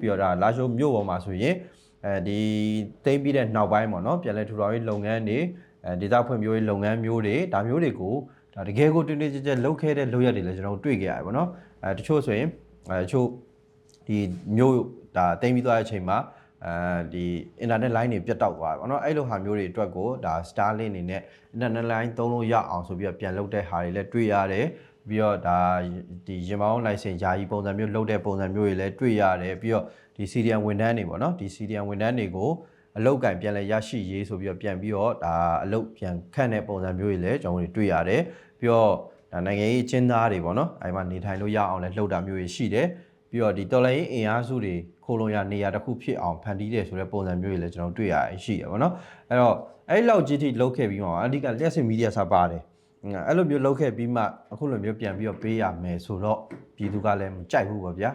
ပြီးတော့ဒါလာရှိုးမြို့ပေါ်မှာဆိုရင်အဲဒီတိမ့်ပြီးတဲ့နောက်ပိုင်းပေါ့နော်ပြန်လဲထူထောင်ရေးလုပ်ငန်းတွေအဲဒေသဖွံ့ဖြိုးရေးလုပ်ငန်းမျိုးတွေဒါမျိုးတွေကိုဒါတကယ်ကိုတွင်တွင်ကြဲကြဲလုပ်ခဲ့တဲ့လုပ်ရက်တွေလည်းကျွန်တော်တို့တွေ့ကြရတယ်ပေါ့နော်အဲတချို့ဆိုရင်အဲတချို့ဒီမျိုးဒါတိမ့်ပြီးသွားတဲ့အချိန်မှာအဲဒီ internet line တွေပြတ်တောက်သွားတယ်ပေါ့နော်အဲ့လိုဟာမျိုးတွေအတွက်ကိုဒါ Starlink အနေနဲ့ internet line သုံးလို့ရအောင်ဆိုပြီးတော့ပြန်လုပ်တဲ့ဟာတွေလည်းတွေ့ရတယ် ပြီးတော့ဒါဒီရင်မောင်း license ယာယီပုံစံမျိုးလုပ်တဲ့ပုံစံမျိုးတွေလည်းတွေ့ရတယ်ပြီးတော့ဒီ CDN ဝန်ထမ်းတွေပေါ့နော်ဒီ CDN ဝန်ထမ်းတွေကိုအလုတ်ကင်ပြန်လဲရရှိရေးဆိုပြီးတော့ပြန်ပြီးတော့ဒါအလုတ်ပြန်ခန့်တဲ့ပုံစံမျိုးတွေလည်းကျွန်တော်တို့တွေ့ရတယ်ပြီးတော့ဒါနိုင်ငံရေးအကျဉ်းသားတွေပေါ့နော်အဲဒီမှာနေထိုင်လို့ရအောင်လည်းလှုပ်တာမျိုးတွေရှိတယ်ပြီးတော့ဒီတော်လိုင်းအင်အားစုတွေခိုးလုံရနေရာတစ်ခုဖြစ်အောင်ဖန်တီးတယ်ဆိုတဲ့ပုံစံမျိုးတွေလည်းကျွန်တော်တွေ့ရရှိတယ်ပေါ့နော်အဲ့တော့အဲ့လောက်ကြီးထိလုပ်ခဲ့ပြီးမှအဓိကလျှက်စစ်မီဒီယာစာပါတယ် အဲ့လိုမျိုးလုပ်ခဲ့ပြီးမှအခုလိုမျိုးပြန်ပြီးတော့ပေးရမယ်ဆိုတော့ပြည်သူကလည်းမကြိုက်ဘူးပေါ့ဗျာ